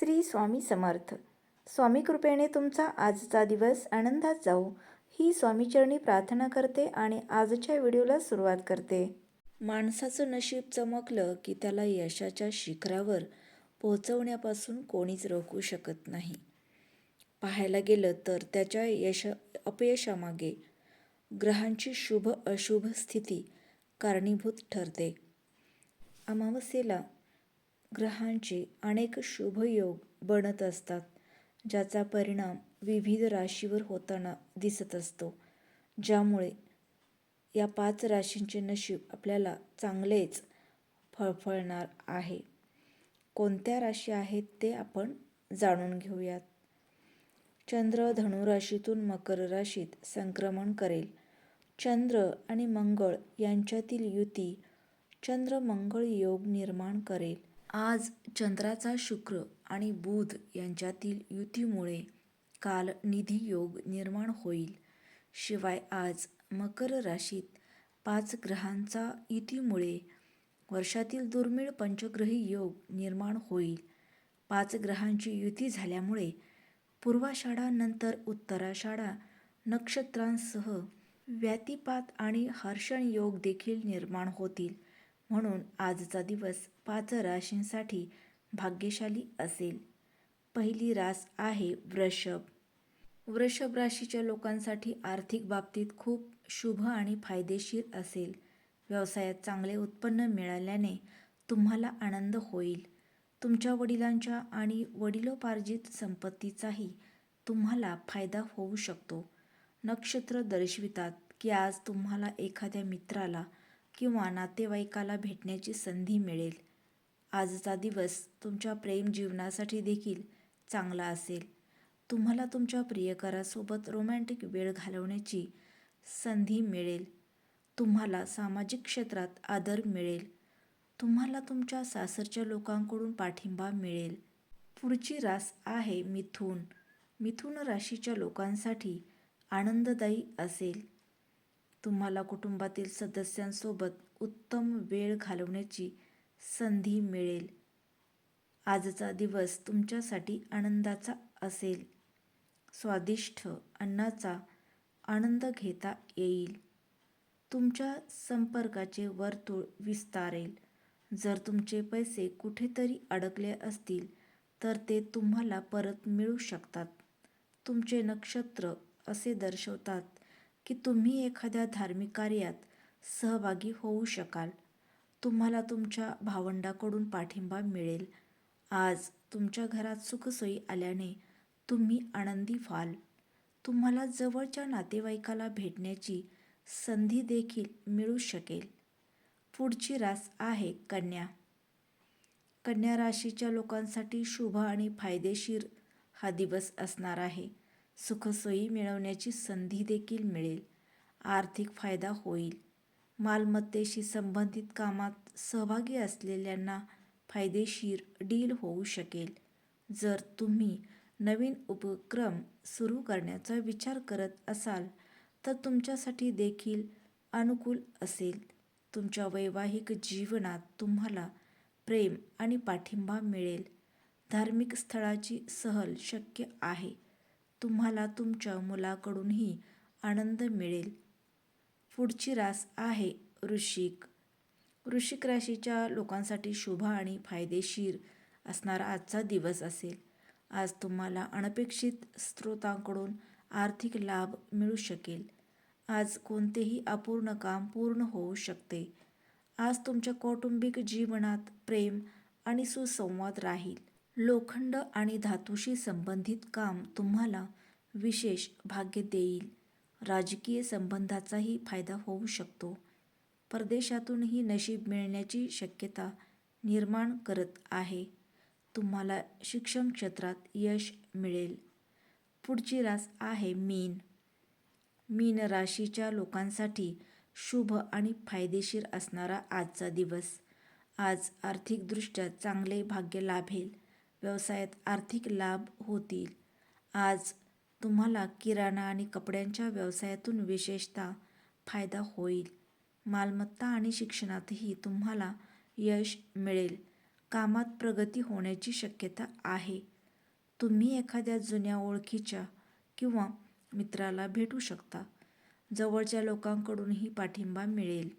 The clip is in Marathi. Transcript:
श्री स्वामी समर्थ. स्वामी कृपेने तुमचा आजचा दिवस आनंदात जाऊ ही स्वामीचरणी प्रार्थना करते आणि आजच्या व्हिडिओला सुरुवात करते. माणसाचं नशीब चमकलं की त्याला यशाच्या शिखरावर पोहोचवण्यापासून कोणीच रोखू शकत नाही. पाहायला गेलं तर त्याच्या यश अपयशामागे ग्रहांची शुभ अशुभ स्थिती कारणीभूत ठरते. अमावस्येला ग्रहांचे अनेक शुभयोग बनत असतात ज्याचा परिणाम विविध राशीवर होताना दिसत असतो ज्यामुळे या पाच राशींचे नशीब आपल्याला चांगलेच फळफळणार आहे. कोणत्या राशी आहेत ते आपण जाणून घेऊयात. चंद्र धनुराशीतून मकर राशीत संक्रमण करेल. चंद्र आणि मंगळ यांच्यातील युती चंद्र मंगळ योग निर्माण करेल. आज चंद्राचा शुक्र आणि बुध यांच्यातील युतीमुळे काल निधी योग निर्माण होईल. शिवाय आज मकर राशीत पाच ग्रहांचा युतीमुळे वर्षातील दुर्मिळ पंचग्रही योग निर्माण होईल. पाच ग्रहांची युती झाल्यामुळे पूर्वाषाढा नंतर उत्तराषाढा नक्षत्रांसह व्यतिपात आणि हर्षण योग देखील निर्माण होतील. म्हणून आजचा दिवस पाच राशींसाठी भाग्यशाली असेल. पहिली रास आहे वृषभ. वृषभ राशीच्या लोकांसाठी आर्थिक बाबतीत खूप शुभ आणि फायदेशीर असेल. व्यवसायात चांगले उत्पन्न मिळाल्याने तुम्हाला आनंद होईल. तुमच्या वडिलांच्या आणि वडिलोपार्जित संपत्तीचाही तुम्हाला फायदा होऊ शकतो. नक्षत्र दर्शवितात की आज तुम्हाला एखाद्या मित्राला किंवा नातेवाईकाला भेटण्याची संधी मिळेल. आजचा दिवस तुमच्या प्रेम जीवनासाठी देखील चांगला असेल. तुम्हाला तुमच्या प्रियकरासोबत रोमॅन्टिक वेळ घालवण्याची संधी मिळेल. तुम्हाला सामाजिक क्षेत्रात आदर मिळेल. तुम्हाला तुमच्या सासरच्या लोकांकडून पाठिंबा मिळेल. पुढची रास आहे मिथुन. मिथुन राशीच्या लोकांसाठी आनंददायी असेल. तुम्हाला कुटुंबातील सदस्यांसोबत उत्तम वेळ घालवण्याची संधी मिळेल. आजचा दिवस तुमच्यासाठी आनंदाचा असेल. स्वादिष्ट अन्नाचा आनंद घेता येईल. तुमच्या संपर्काचे वर्तुळ विस्तारेल. जर तुमचे पैसे कुठेतरी अडकले असतील तर ते तुम्हाला परत मिळू शकतात. तुमचे नक्षत्र असे दर्शवतात. की तुम्ही एखाद्या धार्मिक कार्यात सहभागी होऊ शकाल. तुम्हाला तुमच्या भावंडाकडून पाठिंबा मिळेल. आज तुमच्या घरात सुखसोयी आल्याने तुम्ही आनंदी व्हाल. तुम्हाला जवळच्या नातेवाईकाला भेटण्याची संधी देखील मिळू शकेल. पुढची रास आहे कन्या. कन्या राशीच्या लोकांसाठी शुभ आणि फायदेशीर हा दिवस असणार आहे. सुखसोयी मिळवण्याची संधी देखील मिळेल. आर्थिक फायदा होईल. मालमत्तेशी संबंधित कामात सहभागी असलेल्यांना फायदेशीर डील होऊ शकेल. जर तुम्ही नवीन उपक्रम सुरू करण्याचा विचार करत असाल तर तुमच्यासाठी देखील अनुकूल असेल. तुमच्या वैवाहिक जीवनात तुम्हाला प्रेम आणि पाठिंबा मिळेल. धार्मिक स्थळाची सहल शक्य आहे. तुम्हाला तुमच्या मुलाकडूनही आनंद मिळेल. पुढची रास आहे वृश्चिक वृश्चिक राशीच्या लोकांसाठी शुभ आणि फायदेशीर असणारा आजचा दिवस असेल. आज तुम्हाला अनपेक्षित स्रोतांकडून आर्थिक लाभ मिळू शकेल. आज कोणतेही अपूर्ण काम पूर्ण होऊ शकते. आज तुमच्या कौटुंबिक जीवनात प्रेम आणि सुसंवाद राहील. लोखंड आणि धातूशी संबंधित काम तुम्हाला विशेष भाग्य देईल. राजकीय संबंधाचाही फायदा होऊ शकतो. परदेशातूनही नशीब मिळण्याची शक्यता निर्माण करत आहे. तुम्हाला शिक्षण क्षेत्रात यश मिळेल. पुढची रास आहे मीन. मीन राशीच्या लोकांसाठी शुभ आणि फायदेशीर असणारा आजचा दिवस. आज आर्थिकदृष्ट्या चांगले भाग्य लाभेल. व्यवसायात आर्थिक लाभ होतील. आज तुम्हाला किराणा आणि कपड्यांच्या व्यवसायातून विशेषतः फायदा होईल. मालमत्ता आणि शिक्षणातही तुम्हाला यश मिळेल. कामात प्रगती होण्याची शक्यता आहे. तुम्ही एखाद्या जुन्या ओळखीच्या किंवा मित्राला भेटू शकता. जवळच्या लोकांकडूनही पाठिंबा मिळेल.